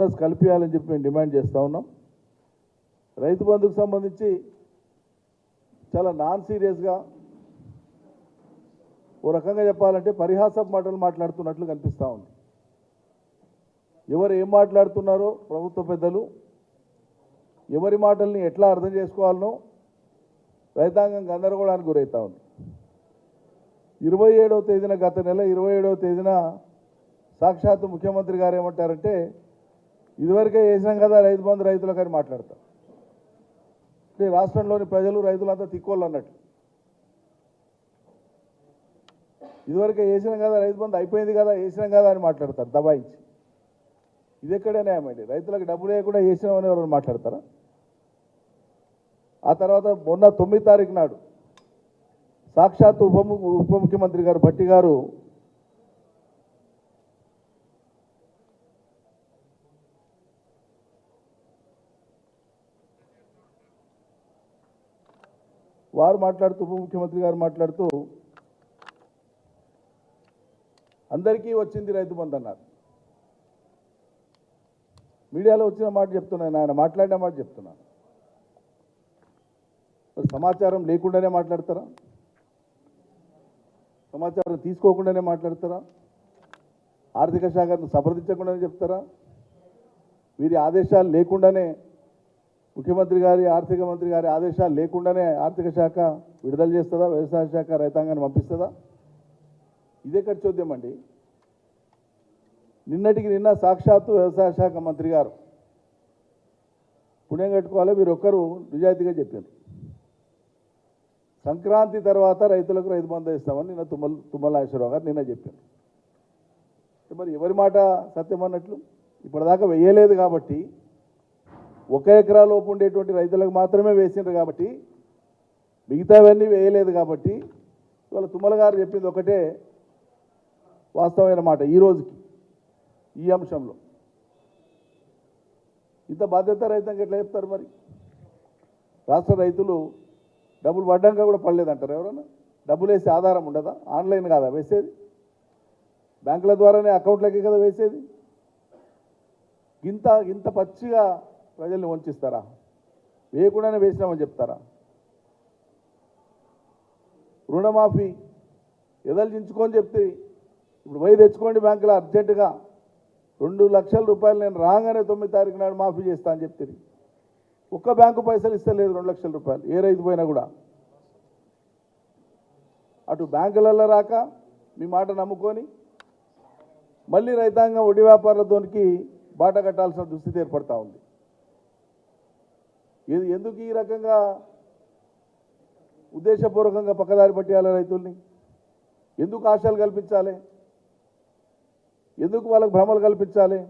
Bonus కల్పించాలని చెప్పి మేము డిమాండ్ చేస్తూ ఉన్నాం. రైతు బంధుకు సంబంధించి చాలా నాన్ సీరియస్గా ఓ రకంగా చెప్పాలంటే పరిహాసపు మాటలు మాట్లాడుతున్నట్లు కనిపిస్తూ ఉంది. ఎవరు ఏం మాట్లాడుతున్నారో ప్రభుత్వ పెద్దలు ఎవరి మాటల్ని ఎట్లా అర్థం చేసుకోవాలనో రైతాంగం గందరగోళానికి గురవుతా ఉంది. ఇరవై ఏడవ తేదీన గత నెల ఇరవై ఏడవ తేదీన సాక్షాత్తు ముఖ్యమంత్రి గారు ఏమంటారంటే ఇదివరకే చేసినాం కదా రైతు బంధు రైతులకు అని మాట్లాడతారు అంటే రాష్ట్రంలోని ప్రజలు రైతులంతా తిక్కోళ్ళు అన్నట్టు. ఇదివరకే చేసినాం కదా రైతు బంధు అయిపోయింది కదా వేసినాం కదా అని మాట్లాడతారు దబాయించి. ఇది ఎక్కడే న్యాయమండి రైతులకు డబ్బులు వేయకుండా చేసినామని ఎవరైనా మాట్లాడతారా? ఆ తర్వాత మొన్న తొమ్మిది తారీఖు నాడు సాక్షాత్ ఉప ఉప ముఖ్యమంత్రి గారు భట్టి గారు వారు మాట్లాడుతూ ఉప ముఖ్యమంత్రి గారు మాట్లాడుతూ అందరికీ వచ్చింది రైతు బంధు అన్నారు. మీడియాలో వచ్చిన మాట చెప్తున్నాను ఆయన మాట్లాడిన మాట చెప్తున్నాను సమాచారం లేకుండానే మాట్లాడతారా? సమాచారం తీసుకోకుండానే మాట్లాడతారా? ఆర్థిక శాఖను సంప్రదించకుండానే చెప్తారా? వీరి ఆదేశాలు లేకుండానే ముఖ్యమంత్రి గారి ఆర్థిక మంత్రి గారి ఆదేశాలు లేకుండానే ఆర్థిక శాఖ విడుదల చేస్తుందా? వ్యవసాయ శాఖ రైతాంగాన్ని పంపిస్తుందా? ఇదే ఖర్చోద్యం అండి. నిన్నటికి నిన్న సాక్షాత్తు వ్యవసాయ శాఖ మంత్రి గారు పుణ్యం కట్టుకోవాలి మీరు ఒక్కరు నిజాయితీగా చెప్పారు. సంక్రాంతి తర్వాత రైతులకు రైతు బంధు ఇస్తామని నిన్న తుమ్మల తుమ్మల నాగేశ్వరరావు గారు నిన్న చెప్పారు. మరి ఎవరి మాట సత్యం అన్నట్లు? ఇప్పటిదాకా వెయ్యలేదు కాబట్టి ఒక ఎకరాలోపు ఉండేటువంటి రైతులకు మాత్రమే వేసిండ్రు కాబట్టి మిగతావన్నీ వేయలేదు కాబట్టి ఇవాళ తుమ్మల గారు చెప్పింది ఒకటే వాస్తవమైన మాట ఈ రోజుకి ఈ అంశంలో. ఇంత బాధ్యత రైతంగా ఎట్లా చెప్తారు మరి? రాష్ట్ర రైతులు డబ్బులు పడ్డాక కూడా పడలేదంటారు ఎవరన్నా? డబ్బులు వేసే ఆధారం ఉండదా? ఆన్లైన్ కాదా వేసేది? బ్యాంకుల ద్వారానే అకౌంట్లకే కదా వేసేది? ఇంత ఇంత పచ్చిగా ప్రజల్ని వంచిస్తారా? వేయకుండానే వేసినామని చెప్తారా? రుణమాఫీ ఎదలించుకొని చెప్తే ఇప్పుడు పోయి తెచ్చుకోండి బ్యాంకులో అర్జెంటుగా. రెండు లక్షల రూపాయలు నేను రాగానే తొమ్మిది తారీఖు నాడు మాఫీ చేస్తా అని చెప్తుంది ఒక్క బ్యాంకు పైసలు ఇస్తలేదు రెండు లక్షల రూపాయలు ఏ రైతు పోయినా కూడా. అటు బ్యాంకులలో రాక మీ మాట నమ్ముకొని మళ్ళీ రైతాంగం వడ్డీ వ్యాపారులతోనికి బాట కట్టాల్సిన దుస్థితి ఏర్పడతా ఉంది. ఎందుకు ఈ రకంగా ఉద్దేశపూర్వకంగా పక్కదారి పట్టేయాలి రైతుల్ని? ఎందుకు ఆశలు కల్పించాలి? ఎందుకు వాళ్ళకు భ్రమలు కల్పించాలి?